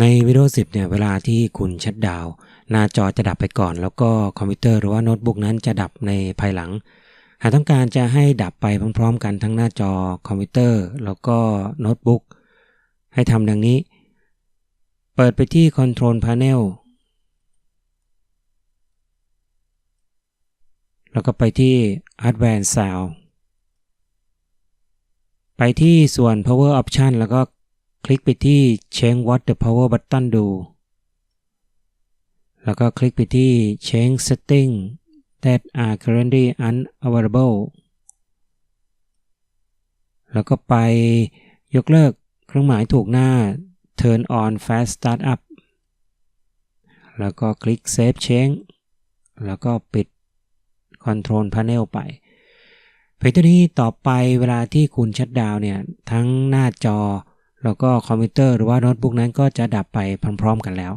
ใน Windows 10 เนี่ยเวลาที่คุณชัดดาว หน้าจอจะดับไปก่อน แล้วก็คอมพิวเตอร์หรือว่าโน้ตบุ๊กนั้นจะดับในภายหลัง หากต้องการจะให้ดับไปพร้อมๆ กันทั้งหน้าจอคอมพิวเตอร์ แล้วก็โน้ตบุ๊กให้ทำดังนี้ เปิดไปที่ Control Panel แล้วก็ไปที่ Advanced Sound ไปที่ส่วน Power Option แล้วก็ คลิกไปที่ Change what the power button do แล้วก็คลิกไปที่ Change setting that are currently unavailable แล้วก็ไปยกเลิกเครื่องหมายถูกหน้า Turn on fast startup แล้วก็คลิก Save Change แล้วก็ปิด Control Panel ไปเพียงเท่านี้ต่อไปเวลาที่คุณชัดดาวเนี่ย ทั้งหน้าจอ แล้วก็คอมพิวเตอร์หรือว่าโน้ตบุ๊กนั้นก็จะดับไปพร้อมๆกันแล้ว